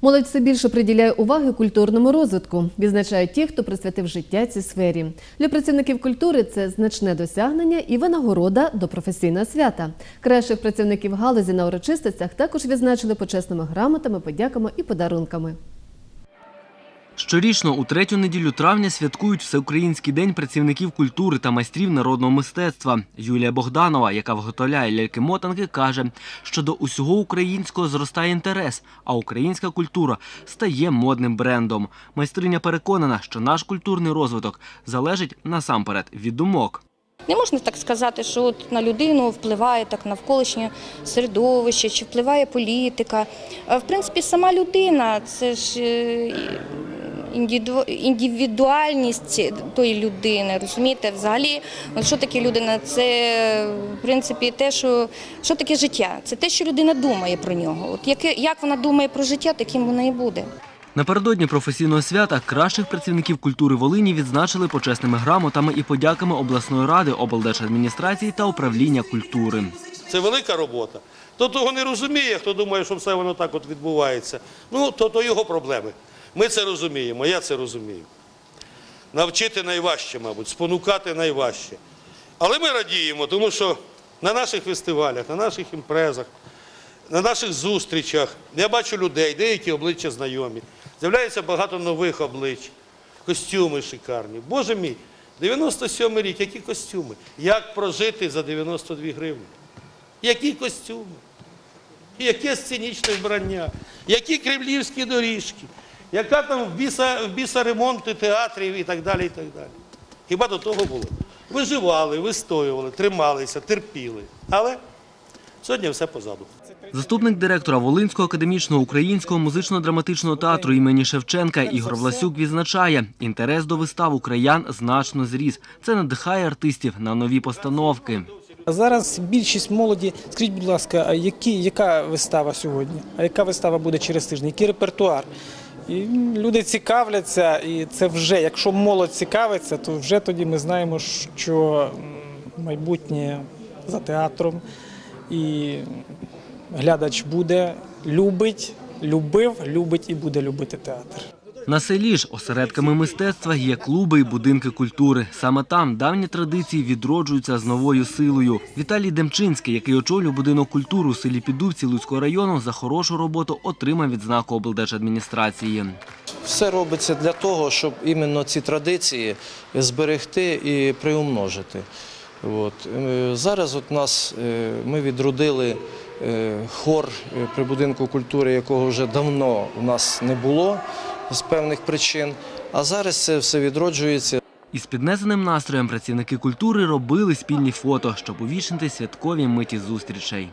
Молодь все більше приділяє уваги культурному розвитку, відзначають ті, хто присвятив життя цій сфері. Для працівників культури це значне досягнення і винагорода до професійного свята. Кращих працівників галузі на урочистостях також відзначили почесними грамотами, подяками і подарунками. Щорічно у третю неділю травня святкують Всеукраїнський день працівників культури та майстрів народного мистецтва. Юлія Богданова, яка виготовляє ляльки-мотанки, каже, що до усього українського зростає інтерес, а українська культура стає модним брендом. Майстриня переконана, що наш культурний розвиток залежить насамперед від думок. Не можна так сказати, що от на людину впливає так навколишнє середовище, чи впливає політика. В принципі, сама людина це ж е, індивідуальність тої людини. Розумієте, взагалі, що таке людина? Це в принципі те, що, що таке життя. Це те, що людина думає про нього. От яке, як вона думає про життя, таким вона і буде. Напередодні професійного свята кращих працівників культури Волині відзначили почесними грамотами і подяками обласної ради, облдержадміністрації та управління культури. Це велика робота. Хто того не розуміє, хто думає, що все воно так от відбувається, ну то, то його проблеми. Ми це розуміємо, я це розумію. Навчити найважче, мабуть, спонукати найважче. Але ми радіємо, тому що на наших фестивалях, на наших імпрезах, на наших зустрічах я бачу людей, деякі обличчя знайомі. З'являється багато нових облич, костюми шикарні. Боже мій, 97 рік, які костюми? Як прожити за 92 гривні? Які костюми? Яке сценічне вбрання? Які кремлівські доріжки? Яка там в біса, в біса ремонти театрів і так далі, і так далі. Хіба до того було? Виживали, вистоювали, трималися, терпіли. Але сьогодні все позаду. Заступник директора Волинського академічного українського музично-драматичного театру імені Шевченка Ігор Власюк відзначає, інтерес до вистав україн значно зріс. Це надихає артистів на нові постановки. Зараз більшість молоді, скажіть, будь ласка, які, яка вистава сьогодні? А яка вистава буде через тиждень? Який репертуар? І люди цікавляться, і це вже, якщо молодь цікавиться, то вже тоді ми знаємо, що майбутнє за театром, і глядач буде, любить, любив, любить і буде любити театр. На селі ж осередками мистецтва є клуби і будинки культури. Саме там давні традиції відроджуються з новою силою. Віталій Демчинський, який очолює будинок культури у селі Підувці Луцького району, за хорошу роботу отримав відзнаку облдержадміністрації. Все робиться для того, щоб іменно ці традиції зберегти і приумножити. От. Е, Зараз от нас, е, ми відродили хор е, при будинку культури, якого вже давно у нас не було з певних причин, а зараз це все відроджується. Із піднесеним настроєм працівники культури робили спільні фото, щоб увічнити святкові миті зустрічей.